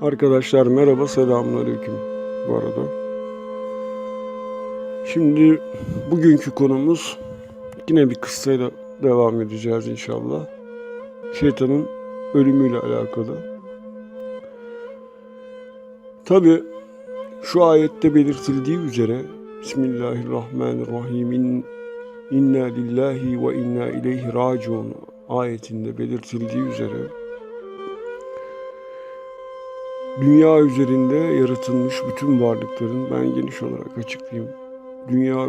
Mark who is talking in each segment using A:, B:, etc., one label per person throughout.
A: Arkadaşlar merhaba selamünaleyküm bu arada. Şimdi bugünkü konumuz yine bir kıssayla devam edeceğiz inşallah. Şeytanın ölümüyle alakalı. Tabi şu ayette belirtildiği üzere Bismillahirrahmanirrahim İn- İnna lillahi ve inna ileyhi raciun ayetinde belirtildiği üzere Dünya üzerinde yaratılmış bütün varlıkların ben geniş olarak açıklayayım. Dünya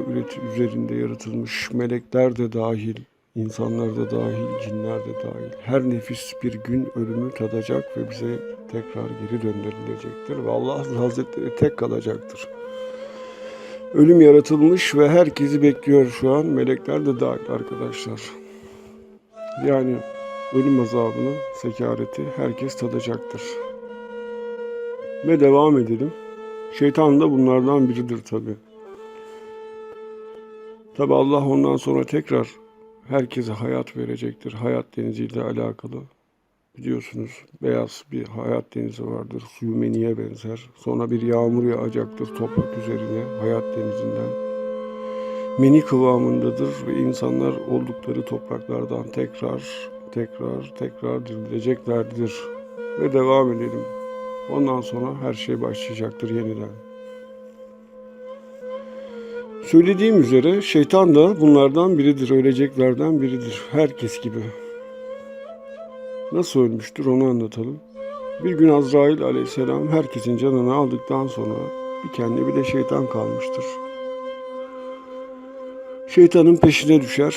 A: üzerinde yaratılmış melekler de dahil, insanlar da dahil, cinler de dahil. Her nefis bir gün ölümü tadacak ve bize tekrar geri döndürülecektir. Ve Allah Hazretleri tek kalacaktır. Ölüm yaratılmış ve herkesi bekliyor şu an. Melekler de dahil arkadaşlar. Yani ölüm azabını, sekareti herkes tadacaktır. Ve devam edelim. Şeytan da bunlardan biridir tabi. Tabi Allah ondan sonra tekrar herkese hayat verecektir. Hayat deniziyle alakalı. Biliyorsunuz beyaz bir hayat denizi vardır. Suyu meniye benzer. Sonra bir yağmur yağacaktır toprak üzerine hayat denizinden. Meni kıvamındadır ve insanlar oldukları topraklardan tekrar tekrar tekrar dirileceklerdir. Ve devam edelim. Ondan sonra her şey başlayacaktır yeniden. Söylediğim üzere şeytan da bunlardan biridir, öleceklerden biridir. Herkes gibi. Nasıl ölmüştür onu anlatalım. Bir gün Azrail aleyhisselam herkesin canını aldıktan sonra bir kendi bir de şeytan kalmıştır. Şeytanın peşine düşer.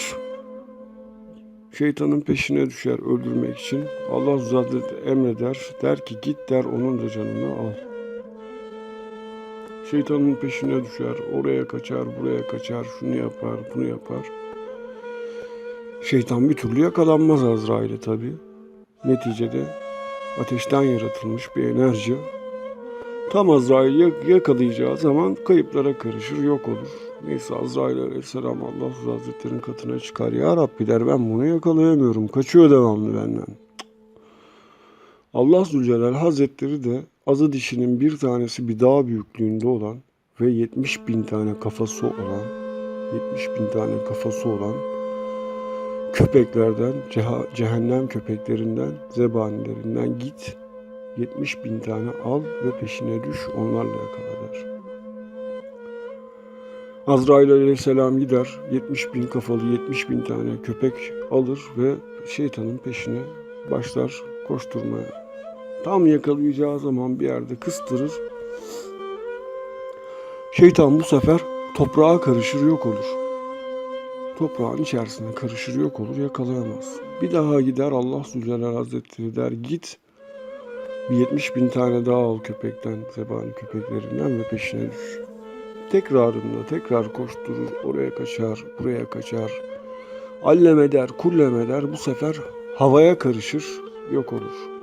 A: Şeytanın peşine düşer öldürmek için. Allah Hazretleri emreder. Der ki git der onun da canını al. Şeytanın peşine düşer. Oraya kaçar, buraya kaçar. Şunu yapar, bunu yapar. Şeytan bir türlü yakalanmaz Azrail'e tabi. Neticede ateşten yaratılmış bir enerji. Tam Azrail'i yak- yakalayacağı zaman kayıplara karışır, yok olur. Neyse Azrail aleyhisselam Allah Hazretleri'nin katına çıkar. Ya Rabbi der ben bunu yakalayamıyorum. Kaçıyor devamlı benden. Allah Zülcelal Hazretleri de azı dişinin bir tanesi bir dağ büyüklüğünde olan ve 70 bin tane kafası olan 70 bin tane kafası olan köpeklerden, cehennem köpeklerinden, zebanilerinden git 70 bin tane al ve peşine düş onlarla yakala der. Azrail aleyhisselam gider 70 bin kafalı 70 bin tane köpek alır ve şeytanın peşine başlar koşturmaya. Tam yakalayacağı zaman bir yerde kıstırır. Şeytan bu sefer toprağa karışır yok olur. Toprağın içerisine karışır yok olur yakalayamaz. Bir daha gider Allah Zülcelal Hazretleri der git 70 bin tane daha al köpekten, zebani köpeklerinden ve peşine düş. Tekrarında tekrar koşturur, oraya kaçar, buraya kaçar. Allem eder, kullem eder, bu sefer havaya karışır, yok olur.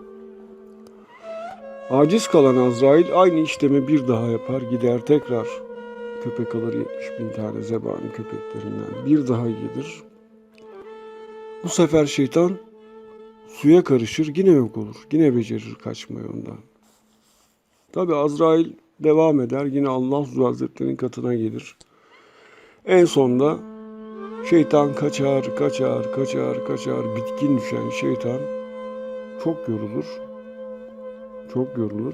A: Aciz kalan Azrail aynı işlemi bir daha yapar, gider tekrar köpek alır 70 bin tane zebani köpeklerinden. Bir daha gelir. Bu sefer şeytan suya karışır, yine yok olur. Yine becerir kaçmayı ondan. Tabi Azrail devam eder. Yine Allah Hazretleri'nin katına gelir. En sonda şeytan kaçar, kaçar, kaçar, kaçar. Bitkin düşen şeytan çok yorulur. Çok yorulur.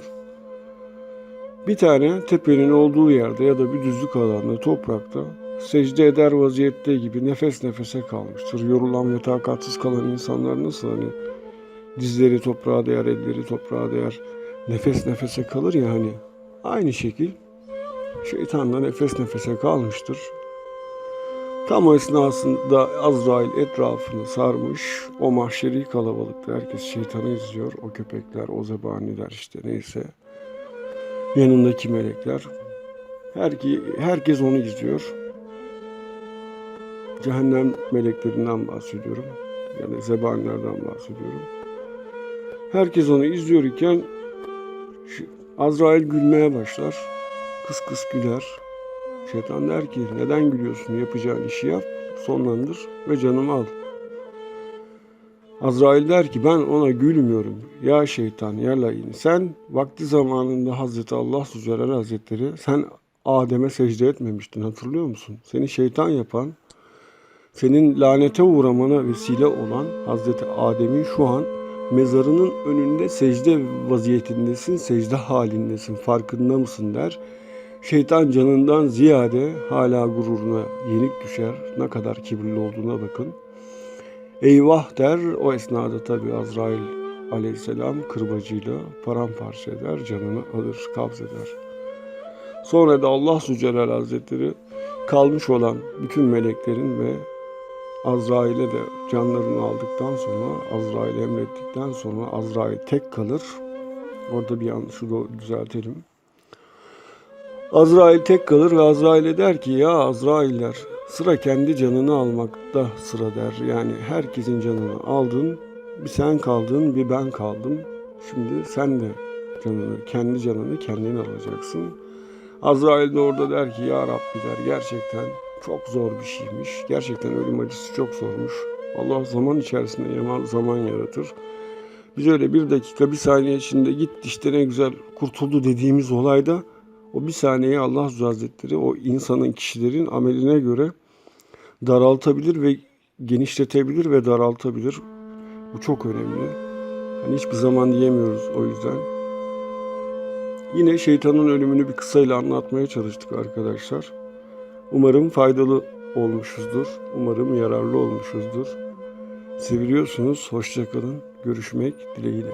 A: Bir tane tepenin olduğu yerde ya da bir düzlük alanda, toprakta secde eder vaziyette gibi nefes nefese kalmıştır. Yorulan ve takatsiz kalan insanlar nasıl hani dizleri toprağa değer, elleri toprağa değer, nefes nefese kalır ya hani Aynı şekil şeytan da nefes nefese kalmıştır. Tam o esnasında Azrail etrafını sarmış. O mahşeri kalabalıkta herkes şeytanı izliyor. O köpekler, o zebaniler işte neyse. Yanındaki melekler. Herki, herkes onu izliyor. Cehennem meleklerinden bahsediyorum. Yani zebanilerden bahsediyorum. Herkes onu izliyor iken Azrail gülmeye başlar. Kıs kıs güler. Şeytan der ki neden gülüyorsun yapacağın işi yap sonlandır ve canımı al. Azrail der ki ben ona gülmüyorum. Ya şeytan ya lain. Sen vakti zamanında Hazreti Allah Zülcelal Hazretleri sen Adem'e secde etmemiştin hatırlıyor musun? Seni şeytan yapan, senin lanete uğramana vesile olan Hazreti Adem'in şu an mezarının önünde secde vaziyetindesin, secde halindesin. Farkında mısın der. Şeytan canından ziyade hala gururuna yenik düşer. Ne kadar kibirli olduğuna bakın. Eyvah der. O esnada tabi Azrail aleyhisselam kırbacıyla paramparça eder, canını alır, kabzeder. Sonra da Allah Zülcelal Hazretleri kalmış olan bütün meleklerin ve Azrail'e de canlarını aldıktan sonra, Azrail'e emrettikten sonra Azrail tek kalır. Orada bir yanlışı düzeltelim. Azrail tek kalır ve Azrail'e der ki ya Azrailler sıra kendi canını almakta sıra der. Yani herkesin canını aldın, bir sen kaldın, bir ben kaldım. Şimdi sen de canını, kendi canını kendin alacaksın. Azrail de orada der ki ya Rabbi der gerçekten çok zor bir şeymiş. Gerçekten ölüm acısı çok zormuş. Allah zaman içerisinde zaman yaratır. Biz öyle bir dakika, bir saniye içinde git işte ne güzel kurtuldu dediğimiz olayda o bir saniyeyi Allah Hazretleri o insanın, kişilerin ameline göre daraltabilir ve genişletebilir ve daraltabilir. Bu çok önemli. Hani hiçbir zaman diyemiyoruz o yüzden. Yine şeytanın ölümünü bir kısayla anlatmaya çalıştık arkadaşlar. Umarım faydalı olmuşuzdur. Umarım yararlı olmuşuzdur. Seviliyorsunuz. Hoşçakalın. Görüşmek dileğiyle.